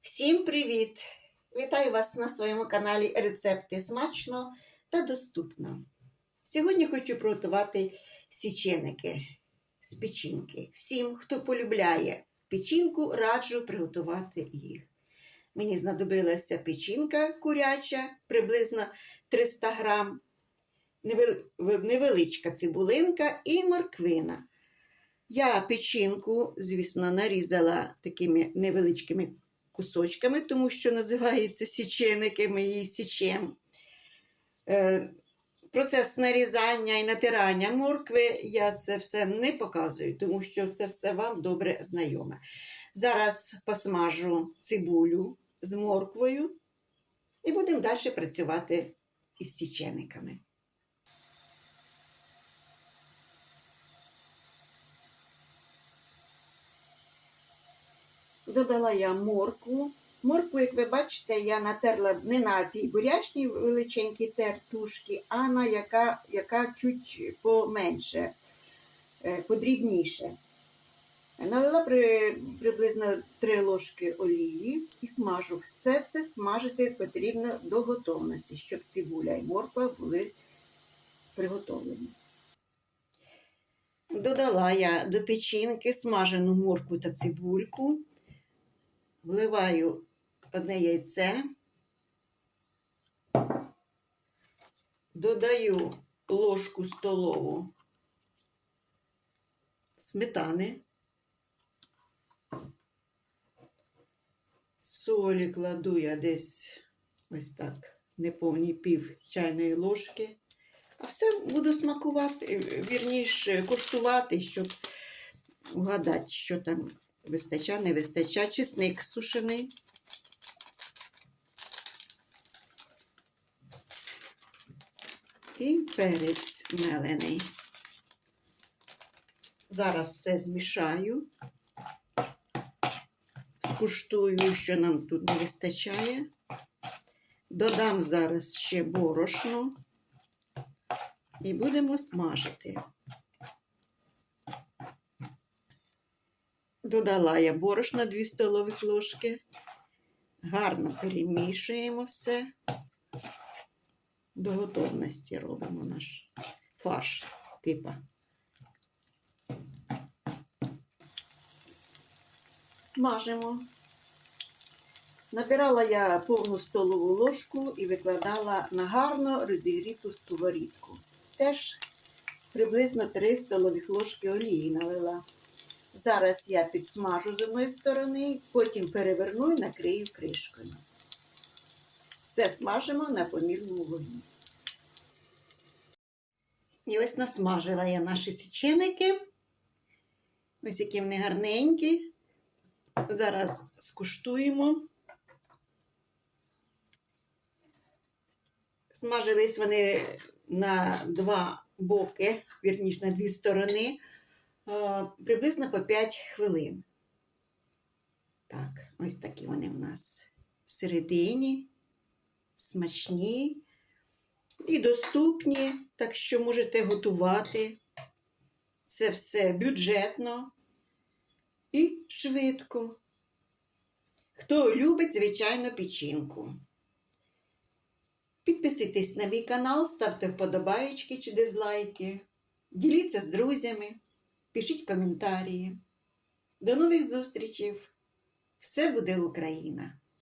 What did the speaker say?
Всім привіт! Вітаю вас на своєму каналі Рецепти смачно та доступно. Сьогодні хочу приготувати січеники з печінки. Всім, хто полюбляє печінку, раджу приготувати їх. Мені знадобилася печінка куряча, приблизно 300 грам, невеличка цибулинка і морквина. Я печінку, звісно, нарізала такими невеличкими кусочками, тому що називається січеники, ми її січем. Е, Процес нарізання і натирання моркви я це все не показую, тому що це все вам добре знайоме. Зараз посмажу цибулю з морквою і будемо далі працювати із січениками. Додала я моркву. Моркву, як ви бачите, я натерла не на тій бурячній величенькій тертушки, а на яка, яка чуть поменше, е, подрібніше. Налила при, приблизно 3 ложки олії і смажу. Все це смажити потрібно до готовності, щоб цибуля і морква були приготовлені. Додала я до печінки смажену моркву та цибульку. Вливаю одне яйце, додаю ложку столову сметани, солі кладу я десь ось так, неповні пів чайної ложки. А все буду смакувати, вірніше, коштувати, щоб вгадати, що там вистача, не вистача. Чесник сушений. І перець мелений. Зараз все змішаю. Скуштую, що нам тут не вистачає. Додам зараз ще борошно і будемо смажити. Додала я борошна 2 столових ложки. Гарно перемішуємо все. До готовності робимо наш фарш типа. Смажимо. Набирала я повну столову ложку і викладала на гарно розігріту сковорідку. Теж приблизно 3 столових ложки олії налила. Зараз я підсмажу з одної сторони, потім переверну і накрию кришкою. Все смажимо на помірному вогні. І ось насмажила я наші січеники. Ось які вони гарненькі. Зараз скуштуємо. Смажились вони на два боки, вірніше на дві сторони, приблизно по 5 хвилин. Так, ось такі вони в нас всередині, смачні і доступні, так що можете готувати. Це все бюджетно і швидко. Хто любить, звичайно, печінку. Підписуйтесь на мій канал, ставте вподобаєчки чи дизлайки. Діліться з друзями, пишіть коментарі. До нових зустрічей! Все буде Україна!